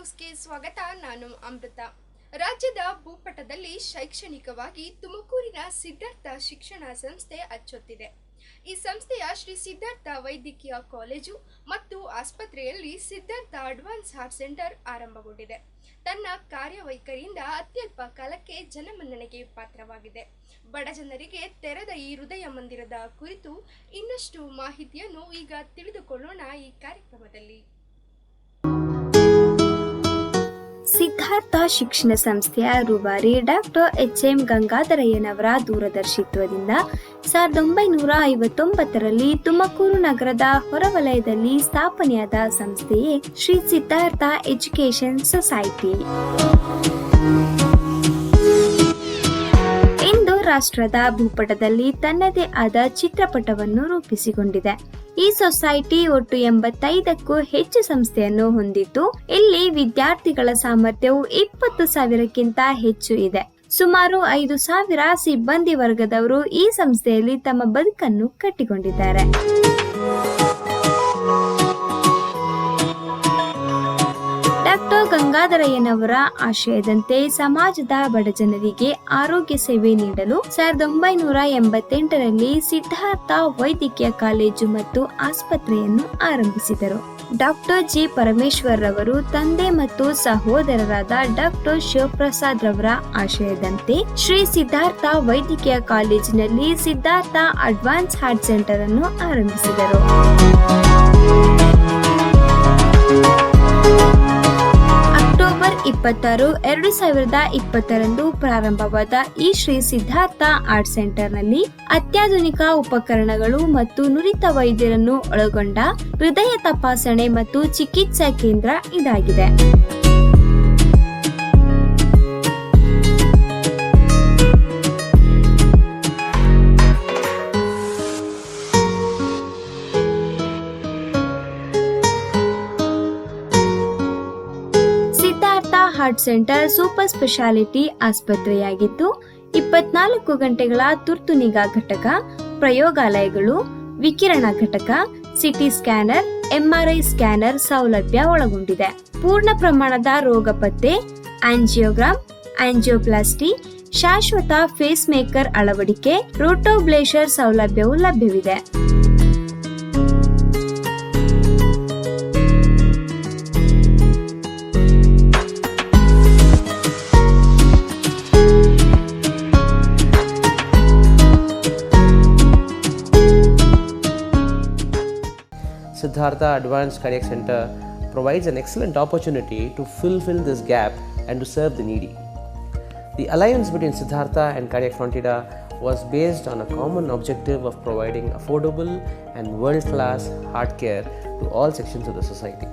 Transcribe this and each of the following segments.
ನ್ಯೂಸ್ಗೆ ಸ್ವಾಗತ, ನಾನು ಅಮೃತ. ರಾಜ್ಯದ ಭೂಪಟದಲ್ಲಿ ಶೈಕ್ಷಣಿಕವಾಗಿ ತುಮಕೂರಿನ ಸಿದ್ಧಾರ್ಥ ಶಿಕ್ಷಣ ಸಂಸ್ಥೆ ಅಚ್ಚೊತ್ತಿದೆ. ಈ ಸಂಸ್ಥೆಯ ಶ್ರೀ ಸಿದ್ಧಾರ್ಥ ವೈದ್ಯಕೀಯ ಕಾಲೇಜು ಮತ್ತು ಆಸ್ಪತ್ರೆಯಲ್ಲಿ ಸಿದ್ಧಾರ್ಥ ಅಡ್ವಾನ್ಸ್ ಹಾರ್ಟ್ ಸೆಂಟರ್ ಆರಂಭಗೊಂಡಿದೆ. ತನ್ನ ಕಾರ್ಯವೈಖರಿಯಿಂದ ಅತ್ಯಲ್ಪ ಕಾಲಕ್ಕೆ ಜನಮನ್ನಣೆಗೆ ಪಾತ್ರವಾಗಿದೆ. ಬಡ ಜನರಿಗೆ ತೆರೆದ ಈ ಹೃದಯ ಮಂದಿರದ ಕುರಿತು ಇನ್ನಷ್ಟು ಮಾಹಿತಿಯನ್ನು ಈಗ ತಿಳಿದುಕೊಳ್ಳೋಣ ಈ ಕಾರ್ಯಕ್ರಮದಲ್ಲಿ. ಸಿದ್ಧಾರ್ಥ ಶಿಕ್ಷಣ ಸಂಸ್ಥೆಯ ರೂಬಾರಿ ಡಾಕ್ಟರ್ ಎಚ್ ಎಂ ಗಂಗಾಧರಯ್ಯನವರ ದೂರದರ್ಶಿತ್ವದಿಂದ ಸಾವಿರದ ಒಂಬೈನೂರ ಐವತ್ತೊಂಬತ್ತರಲ್ಲಿ ತುಮಕೂರು ನಗರದ ಹೊರವಲಯದಲ್ಲಿ ಸ್ಥಾಪನೆಯಾದ ಸಂಸ್ಥೆಯೇ ಶ್ರೀ ಸಿದ್ಧಾರ್ಥ ಎಜುಕೇಶನ್ ಸೊಸೈಟಿ. ರಾಷ್ಟ್ರದ ಭೂಪಟದಲ್ಲಿ ತನ್ನದೇ ಆದ ಚಿತ್ರಪಟವನ್ನು ರೂಪಿಸಿಕೊಂಡಿದೆ. ಈ ಸೊಸೈಟಿ ಒಟ್ಟು ಎಂಬತ್ತೈದಕ್ಕೂ ಹೆಚ್ಚು ಸಂಸ್ಥೆಯನ್ನು ಹೊಂದಿದ್ದು, ಇಲ್ಲಿ ವಿದ್ಯಾರ್ಥಿಗಳ ಸಾಮರ್ಥ್ಯವು ಇಪ್ಪತ್ತು ಸಾವಿರಕ್ಕಿಂತ ಹೆಚ್ಚು ಇದೆ. ಸುಮಾರು ಐದು ಸಾವಿರ ಸಿಬ್ಬಂದಿ ವರ್ಗದವರು ಈ ಸಂಸ್ಥೆಯಲ್ಲಿ ತಮ್ಮ ಬದುಕನ್ನು ಕಟ್ಟಿಕೊಂಡಿದ್ದಾರೆ. ಗಂಗಾಧರಯ್ಯನವರ ಆಶಯದಂತೆ ಸಮಾಜದ ಬಡಜನರಿಗೆ ಆರೋಗ್ಯ ಸೇವೆ ನೀಡಲು ಸಾವಿರದ ಒಂಬೈನೂರ ಎಂಬತ್ತೆಂಟರಲ್ಲಿ ಸಿದ್ಧಾರ್ಥ ವೈದ್ಯಕೀಯ ಕಾಲೇಜು ಮತ್ತು ಆಸ್ಪತ್ರೆಯನ್ನು ಆರಂಭಿಸಿದರು. ಡಾಕ್ಟರ್ ಜಿ ಪರಮೇಶ್ವರ್ ರವರು ತಂದೆ ಮತ್ತು ಸಹೋದರರಾದ ಡಾಕ್ಟರ್ ಶಿವಪ್ರಸಾದ್ ರವರ ಆಶಯದಂತೆ ಶ್ರೀ ಸಿದ್ಧಾರ್ಥ ವೈದ್ಯಕೀಯ ಕಾಲೇಜಿನಲ್ಲಿ ಸಿದ್ಧಾರ್ಥ ಅಡ್ವಾನ್ಸ್ ಹಾರ್ಟ್ ಸೆಂಟರ್ ಅನ್ನು ಆರಂಭಿಸಿದರು. ಇಪ್ಪತ್ತಾರು, ಎರಡು ಸಾವಿರದ ಇಪ್ಪತ್ತರಂದು ಪ್ರಾರಂಭವಾದ ಈ ಶ್ರೀ ಸಿದ್ಧಾರ್ಥ ಆರ್ಟ್ ಸೆಂಟರ್ನಲ್ಲಿ ಅತ್ಯಾಧುನಿಕ ಉಪಕರಣಗಳು ಮತ್ತು ನುರಿತ ವೈದ್ಯರನ್ನು ಒಳಗೊಂಡ ಹೃದಯ ತಪಾಸಣೆ ಮತ್ತು ಚಿಕಿತ್ಸಾ ಕೇಂದ್ರ ಇದಾಗಿದೆ. ಹಾರ್ಟ್ ಸೆಂಟರ್ ಸೂಪರ್ ಸ್ಪೆಷಾಲಿಟಿ ಆಸ್ಪತ್ರೆಯಾಗಿದ್ದು, ಇಪ್ಪತ್ನಾಲ್ಕು ಗಂಟೆಗಳ ತುರ್ತು ನಿಗಾ ಘಟಕ, ಪ್ರಯೋಗಾಲಯಗಳು, ವಿಕಿರಣ ಘಟಕ, ಸಿಟಿ ಸ್ಕ್ಯಾನರ್ ಎಂಆರ್ಐ ಸ್ಕ್ಯಾನರ್ ಸೌಲಭ್ಯ ಒಳಗೊಂಡಿದೆ. ಪೂರ್ಣ ಪ್ರಮಾಣದ ರೋಗ ಪತ್ತೆ ಆಂಜಿಯೋಗ್ರಾಮ್ ಆಂಜಿಯೋಪ್ಲಾಸ್ಟಿ, ಶಾಶ್ವತ ಫೇಸ್ ಮೇಕರ್ ಅಳವಡಿಕೆ ರೋಟೋಬ್ಲೇಷರ್ ಸೌಲಭ್ಯವು ಲಭ್ಯವಿದೆ. Siddhartha Advanced Cardiac Center provides an excellent opportunity to fulfill this gap and to serve the needy. The alliance between Siddhartha and Cardiac Frontida was based on a common objective of providing affordable and world class heart care to all sections of the society.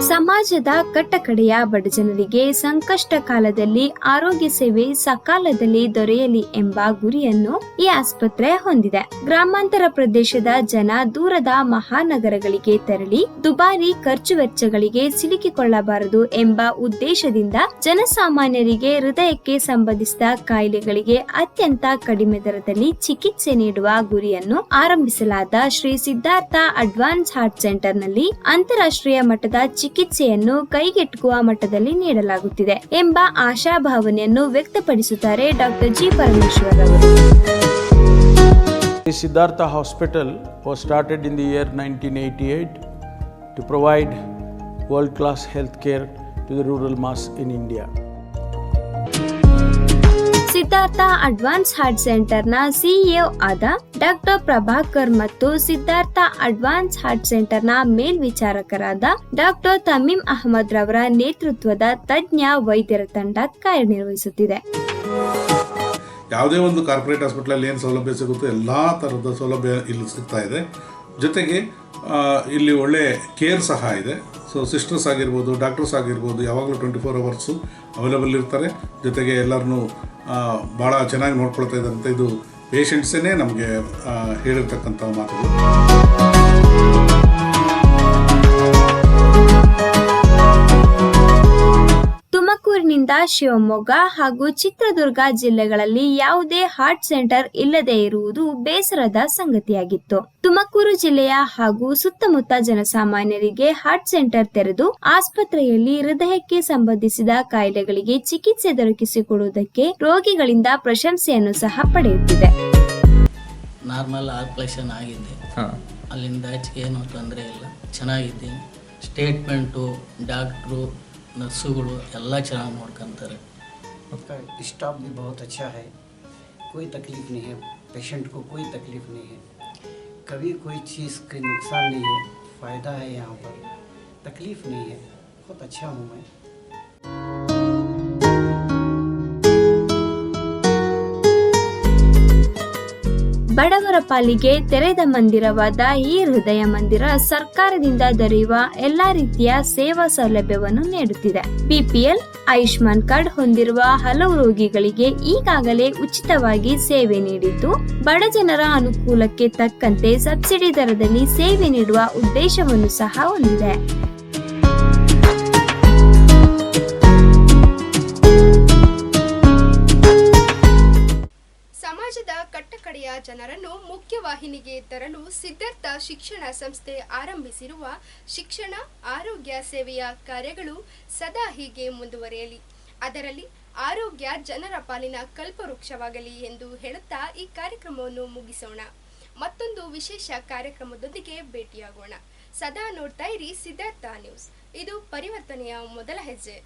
ಸಮಾಜದ ಕಟ್ಟಕಡೆಯ ಬಡಜನರಿಗೆ ಸಂಕಷ್ಟ ಕಾಲದಲ್ಲಿ ಆರೋಗ್ಯ ಸೇವೆ ಸಕಾಲದಲ್ಲಿ ದೊರೆಯಲಿ ಎಂಬ ಗುರಿಯನ್ನು ಈ ಆಸ್ಪತ್ರೆ ಹೊಂದಿದೆ. ಗ್ರಾಮಾಂತರ ಪ್ರದೇಶದ ಜನ ದೂರದ ಮಹಾನಗರಗಳಿಗೆ ತೆರಳಿ ದುಬಾರಿ ಖರ್ಚು ವೆಚ್ಚಗಳಿಗೆ ಸಿಲುಕಿಕೊಳ್ಳಬಾರದು ಎಂಬ ಉದ್ದೇಶದಿಂದ ಜನಸಾಮಾನ್ಯರಿಗೆ ಹೃದಯಕ್ಕೆ ಸಂಬಂಧಿಸಿದ ಕಾಯಿಲೆಗಳಿಗೆ ಅತ್ಯಂತ ಕಡಿಮೆ ದರದಲ್ಲಿ ಚಿಕಿತ್ಸೆ ನೀಡುವ ಗುರಿಯನ್ನು ಆರಂಭಿಸಲಾದ ಶ್ರೀ ಸಿದ್ಧಾರ್ಥ ಅಡ್ವಾನ್ಸ್ ಹಾರ್ಟ್ ಸೆಂಟರ್ನಲ್ಲಿ ಅಂತಾರಾಷ್ಟ್ರೀಯ ಮಟ್ಟದ ಚಿಕಿತ್ಸೆಯನ್ನು ಕೈಗೆಟಕುವ ಮಟ್ಟದಲ್ಲಿ ನೀಡಲಾಗುತ್ತಿದೆ ಎಂಬ ಆಶಾಭಾವನೆಯನ್ನು ವ್ಯಕ್ತಪಡಿಸುತ್ತಾರೆ ಡಾಕ್ಟರ್ ಜಿ ಪರಮೇಶ್ವರ್ ಅವರು. Siddhartha hospital was started in the year nineteen eighty eight to provide world class health care to the rural mass in India Siddhartha advance heart ಸೆಂಟರ್ನ CEO ಆದ ಡಾಕ್ಟರ್ ಪ್ರಭಾಕರ್ ಮತ್ತು ಸಿದ್ಧಾರ್ಥ ಅಡ್ವಾನ್ಸ್ ಹಾರ್ಟ್ ಸೆಂಟರ್ನ ಮೇಲ್ವಿಚಾರಕರಾದ doctor Tameem Ahmed ರವರ ನೇತೃತ್ವದ ತಜ್ಞ ವೈದ್ಯರ ತಂಡ ಕಾರ್ಯನಿರ್ವಹಿಸುತ್ತಿದೆ. ಯಾವುದೇ ಒಂದು ಕಾರ್ಪೊರೇಟ್ ಹಾಸ್ಪಿಟ್ಲಲ್ಲಿ ಏನು ಸೌಲಭ್ಯ ಸಿಗುತ್ತೋ ಎಲ್ಲ ಥರದ ಸೌಲಭ್ಯ ಇಲ್ಲಿ ಸಿಗ್ತಾ ಇದೆ. ಜೊತೆಗೆ ಇಲ್ಲಿ ಒಳ್ಳೆ ಕೇರ್ ಸಹ ಇದೆ. ಸೊ ಸಿಸ್ಟರ್ಸ್ ಆಗಿರ್ಬೋದು ಡಾಕ್ಟರ್ಸ್ ಆಗಿರ್ಬೋದು, ಯಾವಾಗಲೂ ಟ್ವೆಂಟಿ ಫೋರ್ ಅವರ್ಸು ಅವೈಲೇಬಲ್ ಇರ್ತಾರೆ. ಜೊತೆಗೆ ಎಲ್ಲರನ್ನೂ ಭಾಳ ಚೆನ್ನಾಗಿ ನೋಡ್ಕೊಳ್ತಾ ಇದ್ದಾರೆ ಅಂತ ಇದು ಪೇಷಂಟ್ಸೇ ನಮಗೆ ಹೇಳಿರ್ತಕ್ಕಂಥ ಮಾತುಗಳು. ತುಮಕೂರಿನಿಂದ ಶಿವಮೊಗ್ಗ ಹಾಗೂ ಚಿತ್ರದುರ್ಗ ಜಿಲ್ಲೆಗಳಲ್ಲಿ ಯಾವುದೇ ಹಾರ್ಟ್ ಸೆಂಟರ್ ಇಲ್ಲದೆ ಇರುವುದು ಬೇಸರದ ಸಂಗತಿಯಾಗಿತ್ತು. ತುಮಕೂರು ಜಿಲ್ಲೆಯ ಹಾಗೂ ಸುತ್ತಮುತ್ತ ಜನಸಾಮಾನ್ಯರಿಗೆ ಹಾರ್ಟ್ ಸೆಂಟರ್ ತೆರೆದು ಆಸ್ಪತ್ರೆಯಲ್ಲಿ ಹೃದಯಕ್ಕೆ ಸಂಬಂಧಿಸಿದ ಕಾಯಿಲೆಗಳಿಗೆ ಚಿಕಿತ್ಸೆ ದೊರಕಿಸಿಕೊಡುವುದಕ್ಕೆ ರೋಗಿಗಳಿಂದ ಪ್ರಶಂಸೆಯನ್ನು ಸಹ ಪಡೆಯುತ್ತಿದೆ. ನಾರ್ಮಲ್ ಆಪರೇಷನ್ ಆಗಿದೆ. ಹಾಂ. ಅಲ್ಲಿಂದ ಆಚೆಗೆ ಏನೂ ತೊಂದರೆ ಇಲ್ಲ. ಚೆನ್ನಾಗಿದ್ದೀನಿ. ಸ್ಟೇಟ್ಮೆಂಟು ಡಾಕ್ಟ್ರು ನರ್ಸುಗಳು ಎಲ್ಲ ಚೆನ್ನಾಗಿ ನೋಡ್ಕೊತಾರೆ आपका स्टाफ भी बहुत अच्छा है कोई तकलीफ नहीं है पेशेंट को कोई तकलीफ नहीं है कभी कोई चीज़ का नुकसान नहीं है फ़ायदा है यहाँ पर तकलीफ नहीं है बहुत अच्छा हूँ मैं ಬಡವರ ಪಾಲಿಗೆ ತೆರೆದ ಮಂದಿರವಾದ ಈ ಹೃದಯ ಮಂದಿರ ಸರ್ಕಾರದಿಂದ ದೊರೆಯುವ ಎಲ್ಲಾ ರೀತಿಯ ಸೇವಾ ಸೌಲಭ್ಯವನ್ನು ನೀಡುತ್ತಿದೆ. ಬಿಪಿಎಲ್ ಆಯುಷ್ಮಾನ್ ಕಾರ್ಡ್ ಹೊಂದಿರುವ ಹಲವು ರೋಗಿಗಳಿಗೆ ಈಗಾಗಲೇ ಉಚಿತವಾಗಿ ಸೇವೆ ನೀಡಿದ್ದು, ಬಡ ಜನರ ಅನುಕೂಲಕ್ಕೆ ತಕ್ಕಂತೆ ಸಬ್ಸಿಡಿ ದರದಲ್ಲಿ ಸೇವೆ ನೀಡುವ ಉದ್ದೇಶವನ್ನು ಸಹ ಹೊಂದಿದೆ. ಜನರನ್ನು ಮುಖ್ಯವಾಹಿನಿಗೆ ತರಲು ಸಿದ್ಧಾರ್ಥ ಶಿಕ್ಷಣ ಸಂಸ್ಥೆ ಆರಂಭಿಸಿರುವ ಶಿಕ್ಷಣ, ಆರೋಗ್ಯ ಸೇವೆಯ ಕಾರ್ಯಗಳು ಸದಾ ಹೀಗೆ ಮುಂದುವರಿಯಲಿ. ಅದರಲ್ಲಿ ಆರೋಗ್ಯ ಜನರ ಪಾಲಿನ ಕಲ್ಪವೃಕ್ಷವಾಗಲಿ ಎಂದು ಹೇಳುತ್ತಾ ಈ ಕಾರ್ಯಕ್ರಮವನ್ನು ಮುಗಿಸೋಣ. ಮತ್ತೊಂದು ವಿಶೇಷ ಕಾರ್ಯಕ್ರಮದೊಂದಿಗೆ ಭೇಟಿಯಾಗೋಣ. ಸದಾ ನೋಡ್ತಾ ಇರಿ ಸಿದ್ಧಾರ್ಥ ನ್ಯೂಸ್. ಇದು ಪರಿವರ್ತನೆಯ ಮೊದಲ ಹೆಜ್ಜೆ.